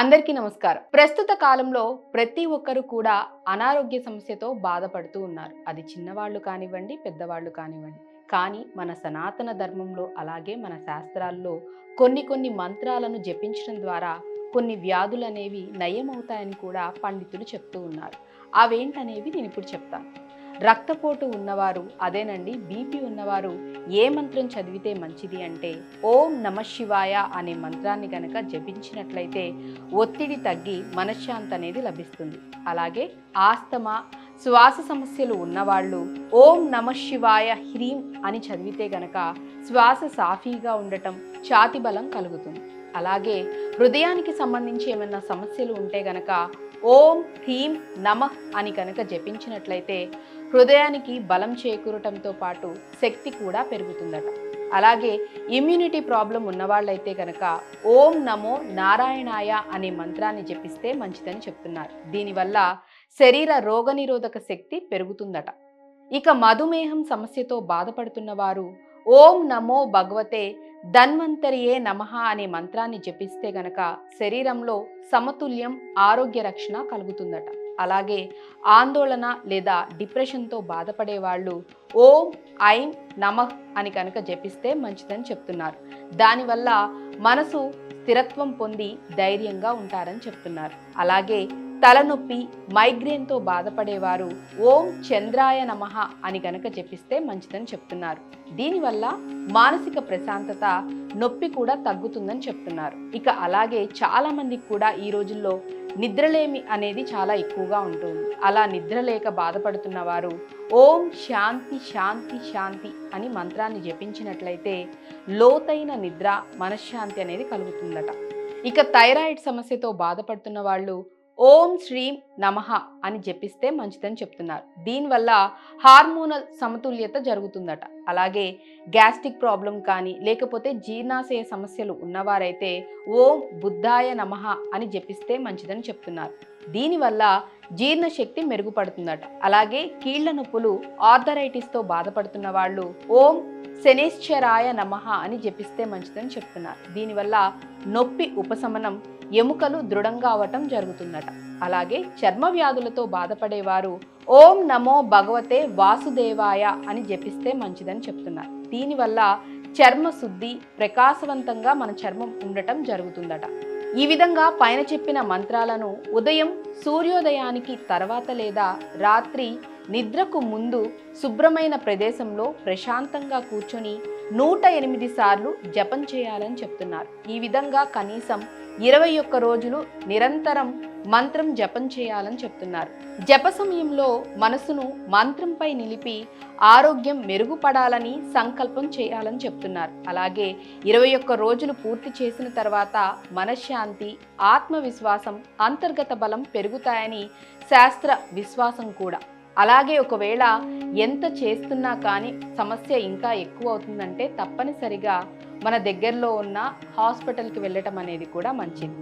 అందరికీ నమస్కారం. ప్రస్తుత కాలంలో ప్రతి ఒక్కరు కూడా అనారోగ్య సమస్యతో బాధపడుతూ ఉన్నారు. అది చిన్నవాళ్ళు కానివ్వండి పెద్దవాళ్ళు కానివ్వండి. కానీ మన సనాతన ధర్మంలో అలాగే మన శాస్త్రాల్లో కొన్ని కొన్ని మంత్రాలను జపించడం ద్వారా కొన్ని వ్యాధులు అనేవి నయమవుతాయని కూడా పండితులు చెప్తూ ఉన్నారు. అవేంటనేవి నేను ఇప్పుడు చెప్తాను. రక్తపోటు ఉన్నవారు అదేనండి బీపీ ఉన్నవారు ఏ మంత్రం చదివితే మంచిది అంటే ఓం నమ శివాయ అనే మంత్రాన్ని గనక జపించినట్లయితే ఒత్తిడి తగ్గి మనశ్శాంతి అనేది లభిస్తుంది. అలాగే ఆస్తమా శ్వాస సమస్యలు ఉన్నవాళ్ళు ఓం నమ శివాయ హ్రీం అని చదివితే గనక శ్వాస సాఫీగా ఉండటం ఛాతి బలం కలుగుతుంది. అలాగే హృదయానికి సంబంధించి ఏమైనా సమస్యలు ఉంటే గనక ఓం హ్రీం నమః అని కనుక జపించినట్లయితే హృదయానికి బలం చేకూరటంతో పాటు శక్తి కూడా పెరుగుతుందట. అలాగే ఇమ్యూనిటీ ప్రాబ్లం ఉన్నవాళ్ళైతే కనుక ఓం నమో నారాయణాయ అనే మంత్రాన్ని జపిస్తే మంచిదని చెప్తున్నారు. దీనివల్ల శరీర రోగనిరోధక శక్తి పెరుగుతుందట. ఇక మధుమేహం సమస్యతో బాధపడుతున్న వారు ఓం నమో భగవతే ధన్వంతరియే నమః అనే మంత్రాన్ని జపిస్తే గనక శరీరంలో సమతుల్యం ఆరోగ్య రక్షణ కలుగుతుందట. అలాగే ఆందోళన లేదా డిప్రెషన్తో బాధపడే వాళ్ళు ఓం ఐం నమః అని కనుక జపిస్తే మంచిదని చెప్తున్నారు. దానివల్ల మనసు స్థిరత్వం పొంది ధైర్యంగా ఉంటారని చెప్తున్నారు. అలాగే తలనొప్పి మైగ్రేన్తో బాధపడేవారు ఓం చంద్రాయ నమః అని గనక జపిస్తే మంచిదని చెప్తున్నారు. దీనివల్ల మానసిక ప్రశాంతత నొప్పి కూడా తగ్గుతుందని చెప్తున్నారు. ఇక అలాగే చాలా మందికి కూడా ఈ రోజుల్లో నిద్రలేమి అనేది చాలా ఎక్కువగా ఉంటుంది. అలా నిద్ర లేక బాధపడుతున్న వారు ఓం శాంతి శాంతి శాంతి అని మంత్రాన్ని జపించినట్లయితే లోతైన నిద్ర మనశ్శాంతి అనేది కలుగుతుందట. ఇక థైరాయిడ్ సమస్యతో బాధపడుతున్న వాళ్ళు ఓం శ్రీం నమః అని జపిస్తే మంచిదని చెప్తున్నారు. దీనివల్ల హార్మోనల్ సమతుల్యత జరుగుతుందట. అలాగే గ్యాస్ట్రిక్ ప్రాబ్లం కానీ లేకపోతే జీర్ణాశయ సమస్యలు ఉన్నవారైతే ఓం బుద్ధాయ నమః అని జపిస్తే మంచిదని చెప్తున్నారు. దీనివల్ల జీర్ణశక్తి మెరుగుపడుతుందట. అలాగే కీళ్ళ నొప్పులు ఆర్థరైటిస్తో బాధపడుతున్న వాళ్ళు ఓం శనేశ్వరాయ నమః అని జపిస్తే మంచిదని చెప్తున్నారు. దీనివల్ల నొప్పి ఉపశమనం ఎముకలు దృఢంగా అవటం జరుగుతుందట. అలాగే చర్మ వ్యాధులతో బాధపడేవారు ఓం నమో భగవతే వాసుదేవాయ అని జపిస్తే మంచిదని చెప్తున్నారు. దీనివల్ల చర్మ శుద్ధి ప్రకాశవంతంగా మన చర్మం ఉండటం జరుగుతుందట. ఈ విధంగా పైన చెప్పిన మంత్రాలను ఉదయం సూర్యోదయానికి తర్వాత లేదా రాత్రి నిద్రకు ముందు శుభ్రమైన ప్రదేశంలో ప్రశాంతంగా కూర్చొని నూట ఎనిమిది సార్లు జపం చేయాలని చెప్తున్నారు. ఈ విధంగా కనీసం ఇరవై ఒక్క రోజులు నిరంతరం మంత్రం జపం చేయాలని చెప్తున్నారు. జప సమయంలో మనసును మంత్రంపై నిలిపి ఆరోగ్యం మెరుగుపడాలని సంకల్పం చేయాలని చెప్తున్నారు. అలాగే ఇరవై ఒక్క రోజులు పూర్తి చేసిన తర్వాత మనశ్శాంతి ఆత్మవిశ్వాసం అంతర్గత బలం పెరుగుతాయని శాస్త్ర విశ్వాసం కూడా. అలాగే ఒకవేళ ఎంత చేస్తున్నా కానీ సమస్య ఇంకా ఎక్కువ అవుతుందంటే తప్పనిసరిగా మన దగ్గరలో ఉన్న హాస్పిటల్కి వెళ్ళటం అనేది కూడా మంచిది.